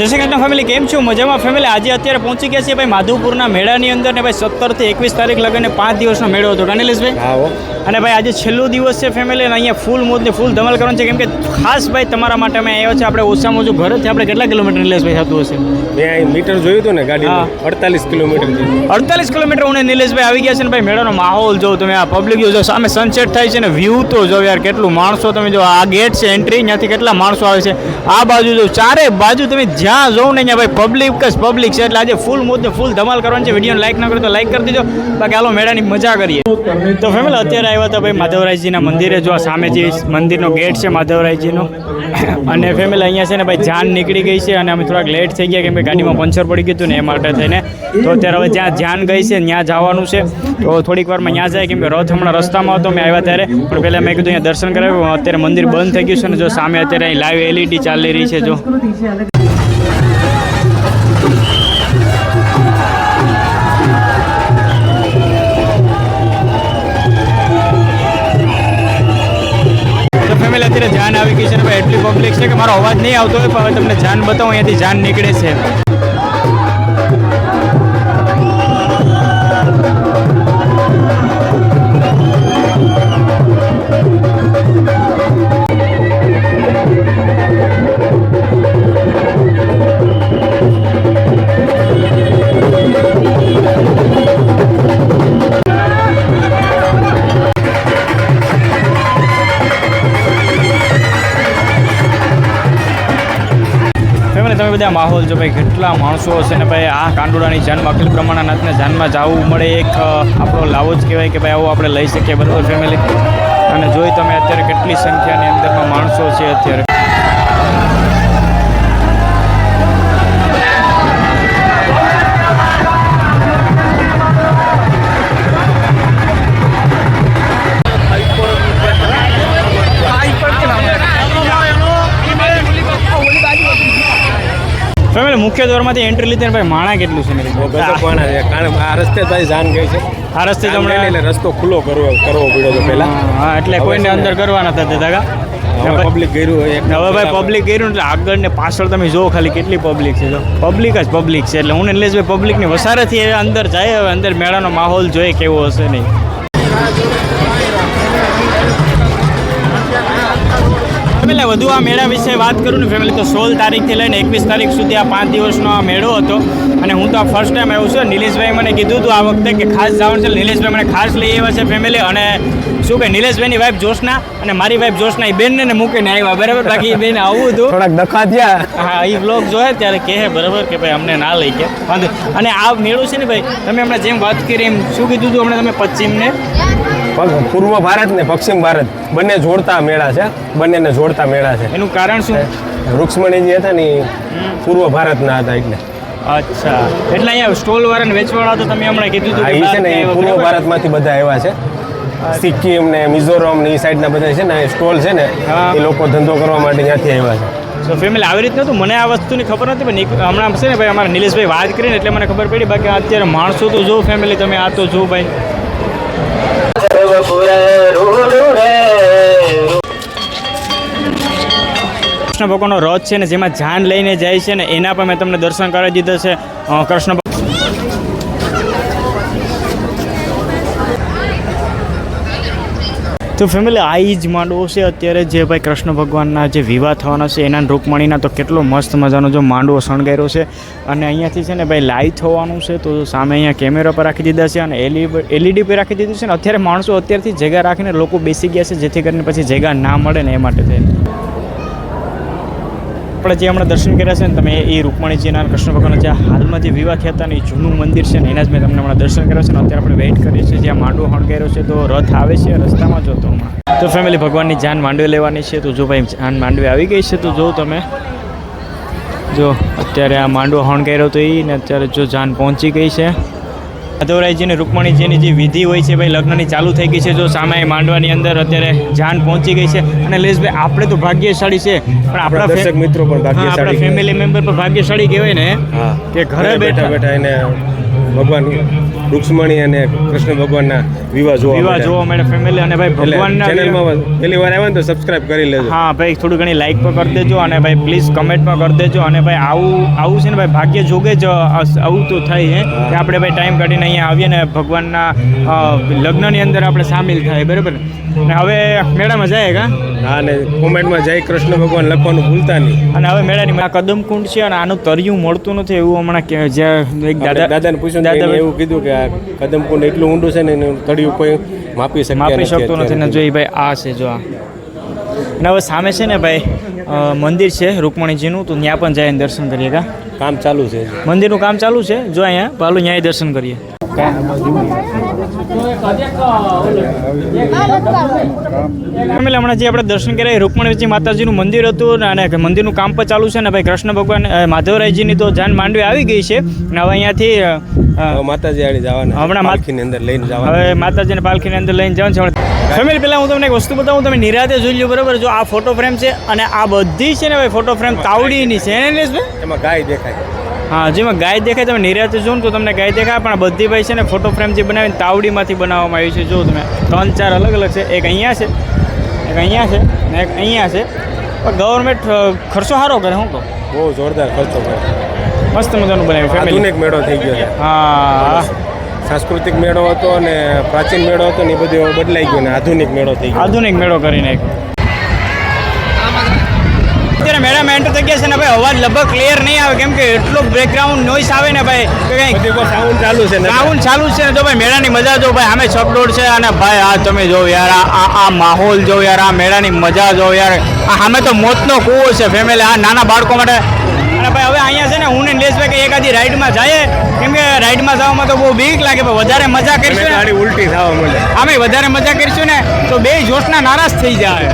જય શ્રી કૃષ્ણ ફેમિલી કેમ છું? મજામાં ફેમિલી આજે અત્યારે પહોંચી ગયા છીએ ભાઈ માધુપુરના મેળાની અંદર ને ભાઈ સત્તરથી એકવીસ તારીખ લગીને પાંચ દિવસનો મેળો હતો. ગણેશભાઈ અને ભાઈ આજે છેલ્લો દિવસ છે ફેમિલી અને અહીંયા ફૂલ મોજ ને ફૂલ ધમાલ કરવાનું છે. કેમ કે ખાસ ભાઈ તમારા માટે અમે આવ્યા છે આપણે ઓછામાં ઓછું ઘરેથી આપણે કેટલા કિલોમીટર નિલેશભાઈ થતું હશે? મેં અહીં મીટર જોયું હતું ને ગાડી અડતાલીસ કિલોમીટર અડતાલીસ કિલોમીટર હું નિલેશભાઈ આવી ગયા છે ને ભાઈ મેળાનો માહોલ જો તમે આ પબ્લિક જો સામે સનસેટ થાય છે ને વ્યૂ તો જો યાર કેટલું માણસો તમે જો આ ગેટ છે એન્ટ્રી ત્યાંથી કેટલા માણસો આવે છે. આ બાજુ જો ચારે બાજુ તમે જ્યાં જોવો ને ત્યાં ભાઈ પબ્લિક જ પબ્લિક છે. એટલે આજે ફૂલ મોજ ફૂલ ધમાલ કરવાની છે. વીડિયો લાઈક ના કરો તો લાઈક કરી દીધો બાકી હાલો મેળાની મજા કરીએ. તો ફેમિલી અત્યારે આવ્યા હતા ભાઈ માધવરાયજીના મંદિરે. જો આ સામે જે મંદિરનો ગેટ છે માધવરાયજીનો. અને ફેમિલી અહીંયા છે ને ભાઈ, જાન નીકળી ગઈ છે અને અમે થોડાક લેટ થઈ ગયા, કેમ કે ગાડીમાં પંચર પડી ગયું હતું ને એ માટે થઈને. તો અત્યારે હવે જ્યાં જાન ગઈ છે, ત્યાં જવાનું છે. તો થોડીક વારમાં ત્યાં જાય, કેમ કે રથ હમણાં રસ્તામાં હતો મેં આવ્યા ત્યારે. પણ પહેલાં મેં કીધું અહીંયા દર્શન કરાવ્યું અત્યારે મંદિર બંધ થઈ ગયું છે ને જો સામે અત્યારે અહીં લાઈવ એલઈડી ચાલી રહી છે, જો. અત્યારે જાન આવી ગઈ છે ભાઈ, એટલી પબ્લિક છે કે મારો અવાજ નહીં આવતો હોય, પણ હવે તમને જાન બતાવું, અહીંયાથી જાન નીકળે છે. બધા માહોલ જો ભાઈ કેટલા માણસો હશે ને ભાઈ, આ કાંડોળાની જાન અખિલ પ્રમાણનાથના જાનમાં જવું મળે એક આપણો લાવો જ કહેવાય કે ભાઈ, આવો આપણે લઈ શકીએ બરાબર ફેમિલી અને જોઈ તમે અત્યારે કેટલી સંખ્યાની અંદરમાં માણસો છે અત્યારે. મુખ્ય દ્વારમાંથી એન્ટ્રી લીધી ભાઈ માણા કેટલું છે મેરી ગજબ છે? કારણ આ રસ્તે તારી જાન ગઈ છે. આ રસ્તે તમને એટલે રસ્તો ખુલ્લો કરવો કરવો પડ્યો હતો પહેલા. હા એટલે કોઈને અંદર કરવા નતા દેતા કા પબ્લિક કર્યું હોય હવે ભાઈ પબ્લિક કર્યું એટલે આગળ ને પાછળ તમે જોવો ખાલી કેટલી પબ્લિક છે જો. પબ્લિક જ પબ્લિક છે એટલે હું ને ભાઈ પબ્લિકની વસારેથી અંદર જાય હવે અંદર મેળાનો માહોલ જોઈએ કેવો હશે નહીં. એટલે વધુ આ મેળા વિશે વાત કરું ને ફેમિલી તો સોળ તારીખથી લઈને એકવીસ તારીખ સુધી આ પાંચ દિવસનો આ મેળો હતો. અને હું તો આ ફર્સ્ટ ટાઈમ આવ્યો છું. નિલેશભાઈ મને કીધું હતું આ વખતે કે ખાસ જવાનું છે. નિલેશભાઈ મને ખાસ લઈ આવ્યા છે ફેમિલી અને શું કે નિલેશભાઈની વાઈફ જોશના અને મારી વાઈફ જોશના એ બેનને ને મૂકીને આવ્યા બરાબર? બાકી એ બેન આવું હતું. થોડાક દખા થયા. હા એ બ્લોગ જોયા ત્યારે કહે બરાબર કે ભાઈ અમને ના લઈ ગયા. અને આ મેળો છે ને ભાઈ તમે હમણાં જેમ વાત કરી એમ શું કીધું હતું હમણાં તમે પશ્ચિમને? પૂર્વ ભારત ને પશ્ચિમ ભારત. બંને જોડતા મેળા છે. બંનેને જોડતા મેળા છે. એનું કારણ શું? રૂક્ષ્મણીજી હતા ને પૂર્વ ભારતના હતા એટલે. અચ્છા. એટલે અહીંયા સ્ટોલ વાળાને વેચવાળા તો તમે હમણાં કીધું હતું એ છે ને પૂર્વ ભારતમાંથી બધા આવ્યા છે. સિક્કિમ ને મિઝોરમ ને એ સાઈડના બધા છે ને સ્ટોલ છે ને. એ લોકો ધંધો કરવા માટે ત્યાંથી આવ્યા છે. તો ફેમિલી આવી રીતનું હતું? મને આ વસ્તુની ખબર નથી પણ હમણાં છે ને ભાઈ અમારા નિલેશભાઈ વાત કરીને એટલે મને ખબર પડી. બાકી અત્યારે માણસો તો જો ફેમિલી તમે આ તો જો ભાઈ. કૃષ્ણ ભગવાનનો રથ છે ને જેમાં જાન લઈને જાય છે ને એના પણ મેં તમને દર્શન કરાવી દીધા છે. કૃષ્ણ તો ફેમિલી આવી જ માંડવો છે. અત્યારે જે ભાઈ કૃષ્ણ ભગવાનના જે વિવાહ થવાના છે, એના રૂકમણીના તો કેટલો મસ્ત મજાનો જો માંડવો શણગાર્યો છે. અને અહીંયાથી છે ને ભાઈ લાઈવ થવાનું છે, તો સામે અહીંયા કેમેરા પર રાખી દીધા છે અને એલઈડી પર રાખી દીધું છે. ને અત્યારે માણસો અત્યારથી જગ્યા રાખીને લોકો બેસી ગયા છે, જેથી કરીને પછી જગ્યા ના મળે ને એ માટે થઈને. આપણે જે હમણાં દર્શન કર્યા છે ને, તમે એ રૂકમણીજીના કૃષ્ણ ભગવાનના જે હાલમાં જે વિવાહ હતા જૂનું મંદિર છે ને, એના જ મેં તમને હમણાં દર્શન કર્યા છે ને, અત્યારે આપણે વેઇટ કરીએ છીએ, જ્યાં માંડવો હણગાર્યો છે, તો રથ આવે છે રસ્તામાં જો તો હમણાં. તો ફેમિલી ભગવાનની જાન માંડવે લેવાની છે, તો જો ભાઈ, જાન માંડવે આવી ગઈ છે, તો જો તમે. જો, અત્યારે આ માંડવો હણગાર્યો તો એ ને, અત્યારે જો જાન પહોંચી ગઈ છે. માધવરાયજીને રૂકમણીજીની જે વિધિ હોય છે ભાઈ લગ્નની ચાલુ થઈ ગઈ છે. જો સામે માંડવાની અંદર અત્યારે જાન પહોંચી ગઈ છે. અને લેશભાઈ આપણે તો ભાગ્યશાળી છે પણ આપણા દર્શક મિત્રો પણ ભાગ્યશાળી ફેમિલી મેમ્બર પર ભાગ્યશાળી કહેવાય ને કે ઘરે બેઠા બેઠા એને ભગવાન રૂક્ષ્મણી અને કૃષ્ણ ભગવાનના વિવાહ જોવા વિવાહ જોવા મળે ફેમિલી અને ભાઈ ભગવાનના ચેનલમાં પહેલી વાર આવે ને તો સબસ્ક્રાઇબ કરી લેજો. હા ભાઈ થોડું ઘણી લાઈક પણ કરી દેજો અને ભાઈ પ્લીઝ કમેન્ટમાં કરી દેજો અને ભાઈ આવું આવું છે ને ભાઈ ભાગ્ય જોગે જ આવું તો થાય હે કે આપણે ભાઈ ટાઈમ કાઢીને અહીંયા આવીએ ને ભગવાનના લગ્નની અંદર આપણે સામેલ થાય બરાબર? ને હવે મેળામાં જાય કા? હા ને કોમેન્ટમાં જય કૃષ્ણ ભગવાન લખવાનું ભૂલતા નહીં. અને હવે મેળાની આ કદમ કુંડ છે અને આનું તરિયું મળતું નથી એવું હમણાં જ્યાં એક દાદા દાદા દાદાને પૂછ્યું દાદા એવું કીધું કે આ કદમકુંડ એટલું ઊંડું છે ને એનું તળિયું કોઈ માપી શકે માપી શકતો નથી ને જો એ ભાઈ આ છે જો આ. ને હવે સામે છે ને ભાઈ મંદિર છે રૂકમણીજીનું તો ત્યાં પણ જઈને દર્શન કરીએ કા? કામ ચાલુ છે. મંદિરનું કામ ચાલુ છે? જો અહીંયા પાલું ન્યાય દર્શન કરીએ. ફેમિલી હમણાં જે આપણે દર્શન કર્યા એ રૂકમણીજી માતાજીનું મંદિર હતું અને મંદિરનું કામ પણ ચાલુ છે ને ભાઈ કૃષ્ણ ભગવાન માધવરાયજીની તો જાન માંડવી આવી ગઈ છે અને હવે અહીંયાથી માતાજી આડી જવાના હમણાં માલખીની અંદર લઈને જવાના હવે માતાજીને પાલખીની અંદર લઈને જવાનું છે. ફેમિલી પહેલાં હું તમને એક વસ્તુ બતાવું તમે નિરાતે જોઈ લો બરાબર? જો આ ફોટો ફ્રેમ છે અને આ બધી છે ને ભાઈ ફોટો ફ્રેમ તાવડીની છે ને એમાં ગાય દેખાય. હા જેમાં ગાય દેખાય તમે નિરાતે જો ને તો તમને ગાય દેખાય પણ બધી ભાઈ છે ને ફોટો ફ્રેમ જે બનાવીને તાવડીમાંથી બનાવવામાં આવી છે જો તમે. ત્રણ ચાર અલગ અલગ છે એક અહીંયા છે એક અહીંયા છે ને એક અહીંયા છે. પણ ગવર્મેન્ટ ખર્ચો સારો કરે હું કહું. બહુ જોરદાર ખર્ચો કરે. મસ્ત મજાનું બનાવ્યું ફેમિલી આધુનિક મેળો થઈ ગયો છે. હા. સાંસ્કૃતિક મેળો હતો અને પ્રાચીન મેળો હતો ને એ બધું બદલાઈ ગયો ને આધુનિક મેળો થઈ ગયો. આધુનિક મેળો કરીને નાખ્યો અત્યારે મેળામાં એન્ટર થઈ ગયા છે ને ભાઈ અવાજ લગભગ ક્લિયર નહીં આવે. કેમ કે એટલો બેકગ્રાઉન્ડ નોઈસ આવે ને ભાઈ કે કંઈ સાઉન્ડ ચાલુ છે સાઉન્ડ ચાલુ છે ને તો ભાઈ મેળાની મજા જો ભાઈ આમે ચકડોળ છે અને ભાઈ આ તમે જો યાર આ આ માહોલ જો યાર આ મેળાની મજા જો યાર. આ સામે તો મોતનો કૂવો છે ફેમિલી આ નાના બાળકો માટે. અને ભાઈ હવે અહીંયા છે ને હું ને નિલેશભાઈ કે એકાદી રાઈડમાં જઈએ. કેમ કે રાઈડમાં જવામાં તો બહુ બીક લાગે પણ વધારે મજા કરીશું ને. ગાડી ઉલટી થવા મળે અમે વધારે મજા કરીશું ને તો બે જોશના નારાજ થઈ જાય.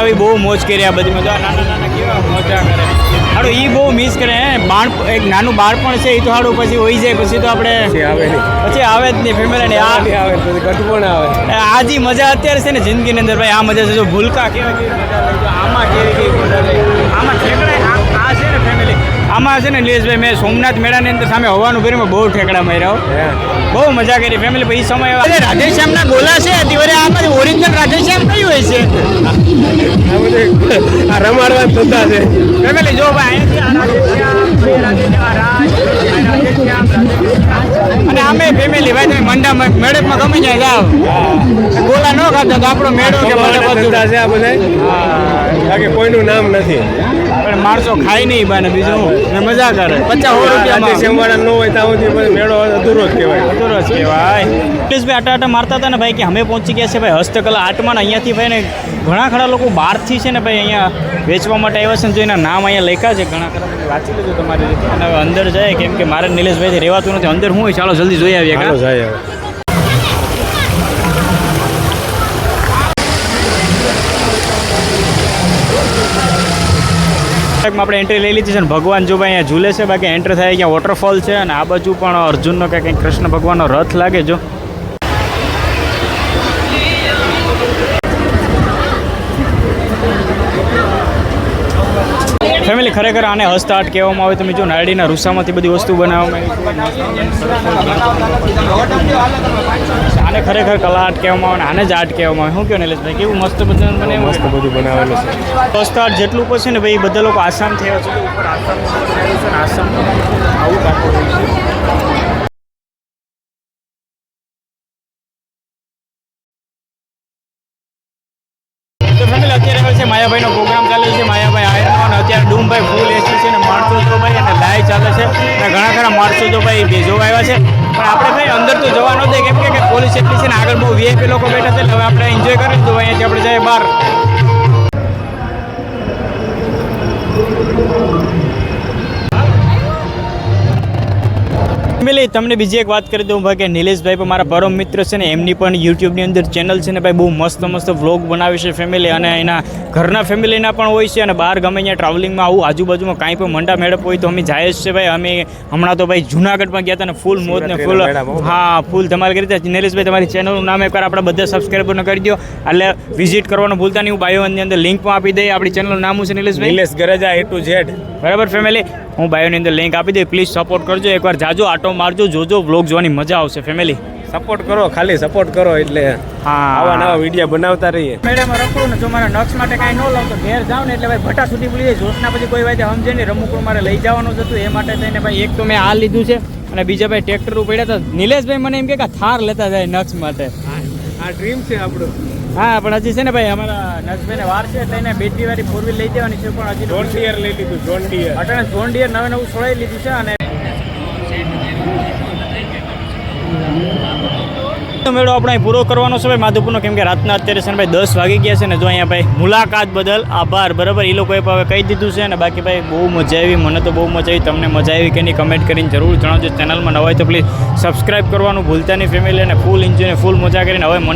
આવી બહુ મોજ કરી આ બધી મજા. નાના નાના કેવા મજા કરે. હાડું એ બહુ મિસ કરે હે. બાળ એક નાનું બાળપણ છે એ તો હાડું પછી હોઈ જાય પછી તો આપણે પછી આવે પછી આવે જ નહીં ફેમિલી આ આવે ગઠબણ આવે. આ જે મજા અત્યારે છે ને જિંદગીની અંદર ભાઈ આ મજા છે. જો ભૂલકા કેવા કેવી મજા આમાં કેવી કેવી મજા આમાં આમાં છે ને નિલેશભાઈ મેં સોમનાથ મેળાની અંદર સામે હવાનું ભરીમાં બહુ ઠેકડા માર્યા બહુ મજા કરી ફેમિલી પછી સમય આવ્યો. રાધેશ્યામના ગોલા છે તિવારે આમાં ઓરિજિનલ રાધેશ્યામ કયું હોય છે? આ રમાડવા ધંધા છે. ફેમિલી જો ભાઈ. અને અમે ફેમિલી ભાઈ તમે મંડા મેળકમાં ગમે જાય જાવ ગોલા ન ખાતા તો આપણો મેળો કે બધું. છે આ બધા બાકી કોઈનું નામ નથી. માણસો ખાય નહીં બાને બીજું હું. ને મજા કરે. પચાસ રૂપિયા રાધેશ્યામવાળા ન હોય ત્યાં સુધી મેળો અધૂરો જ કહેવાય. અધૂરો જ કહેવાય. પ્લીઝભાઈ આટા આટા મારતા હતા ને ભાઈ કે અમે પહોંચી ગયા છે ભાઈ હસ્તકલા આટમાં ને અહીંયાથી ભાઈ ને ઘણા ખરા લોકો બહારથી છે ને ભાઈ અહીંયા વેચવા માટે આવ્યા છે ને જો એના નામ અહીંયા લખ્યા છે ઘણા ખરા વાંચી લેજો તમારી રીતે. અને હવે અંદર જાય કેમ કે મારે નિલેશભાઈથી રહેવાતું નથી. અંદર હું હોય ચાલો જલ્દી જોઈ આવીએ ચાલો? જાય આપણે એન્ટ્રી લઈ લીધી છે અને ભગવાન જો ભાઈ અહીંયા ઝૂલે છે, બાકી એન્ટર થાય અહીંયા વોટરફોલ છે અને આ બાજુ પણ અર્જુનનો કે કંઈક કૃષ્ણ ભગવાનનો રથ લાગે જો. ખરેખર આને હસ્તઆર્ટ કહેવામાં આવે. તમે જો નારડીના રૂસામાંથી બધી વસ્તુ બનાવવામાં આવી આને ખરેખર કલા આર્ટ કહેવામાં આવે આને જ આર્ટ કહેવામાં આવે. શું કહો નિલેશભાઈ કેવું મસ્ત બધું બને મસ્ત બધું બનાવેલું છે. હસ્તઆર્ટ જેટલું પડશે ને ભાઈ બધા લોકો આસામ થયા છે. ઉપર આસામ આસામ આવું કાપડ માયાભાઈનો અને ઘણા ખરા માણસો તો ભાઈ બે આવ્યા છે. પણ આપણે ભાઈ અંદર તો જવા ન કેમ કે પોલીસ એટલી છે ને આગળ બહુ વીઆઈપી લોકો બેઠા છે હવે આપણે એન્જોય કરી લીધું અહીંયાથી આપણે જઈએ બહાર. ફેમિલી તમને બીજી એક વાત કરી દઉં ભાઈ કે નિલેશભાઈ પણ મારા પરમ મિત્ર છે ને એમની પણ યુટ્યુબની અંદર ચેનલ છે ને ભાઈ બહુ મસ્ત મસ્ત વ્લોગ બનાવે છે ફેમિલી અને એના ઘરના ફેમિલીના પણ હોય છે અને બહાર ગમે ત્યાં ટ્રાવેલિંગમાં આવું આજુબાજુમાં કાંઈ પણ મંડા મેળપ હોય તો અમે જાય જ છે ભાઈ. અમે હમણાં તો ભાઈ જુનાગઢમાં ગયા હતા ને ફૂલ મોત ને ફૂલ હા ફૂલ ધમાલ કરી હતી નિલેશભાઈ તમારી ચેનલનું નામ એકવાર આપણે બધા સબસ્ક્રાઈબરને કરી દો એટલે વિઝિટ કરવાનું ભૂલતા નહીં. હું બાયોની અંદર લિંક પણ આપી દઈએ આપણી ચેનલનું નામ છે નિલેશભાઈ? Nilesh Gareja A to Z બરાબર ફેમિલી હું બાયોની અંદર લિંક આપી દઈ. પ્લીઝ સપોર્ટ કરજો. એકવાર જાજો. આટો મારજો જોજો બ્લોગ જોવાની મજા આવશે ફેમિલી સપોર્ટ કરો ખાલી સપોર્ટ કરો એટલે હા. આવા નવા વીડિયો બનાવતા રહીએ. મેડમ રખડું ને જો મારા નક્ષ માટે કાંઈ ન લાવતો ઘેર જાવ ને એટલે ભાઈ ભટા સુધી ભૂલી જાય. જોશના પછી કોઈ વાતે સમજે નહીં રમકડું મારે લઈ જવાનું જ હતું એ માટે થઈને ભાઈ એક તો મેં આ લીધું છે અને બીજા ભાઈ ટ્રેક્ટર ઉપડ્યા તો નિલેશભાઈ મને એમ કે કે થાર લેતા જાય નક્ષ માટે. આ ડ્રીમ છે આપણું. હા પણ હજી છે ને ભાઈ અમારા નક્ષભાઈને વાર છે એટલે બેટરી વાળી ફોર વ્હીલ લઈ દેવાની છે પણ હજી જોન ડિયર લઈ લીધું જોન ડિયર અટાણે જોન ડિયર નવે નવું છોડાવી લીધું છે અને તો મેળો આપણે પૂરો કરવાનો છે ભાઈ. માધુપુરનો કેમ કે રાતના અત્યારે છે ને ભાઈ દસ વાગી ગયા છે ને જો અહીંયા ભાઈ મુલાકાત બદલ આભાર. બરાબર? એ લોકોએ હવે કહી દીધું છે ને બાકી ભાઈ બહુ મજા આવી. મને તો બહુ મજા આવી. તમને મજા આવી કે નહીં કમેન્ટ કરીને જરૂર જણાવજો. ચેનલમાં નવા હોય તો પ્લીઝ સબસ્ક્રાઈબ કરવાનું ભૂલતા નહીં ફેમિલી અને ફૂલ એન્જોય ફૂલ મજા કરીને હવે મને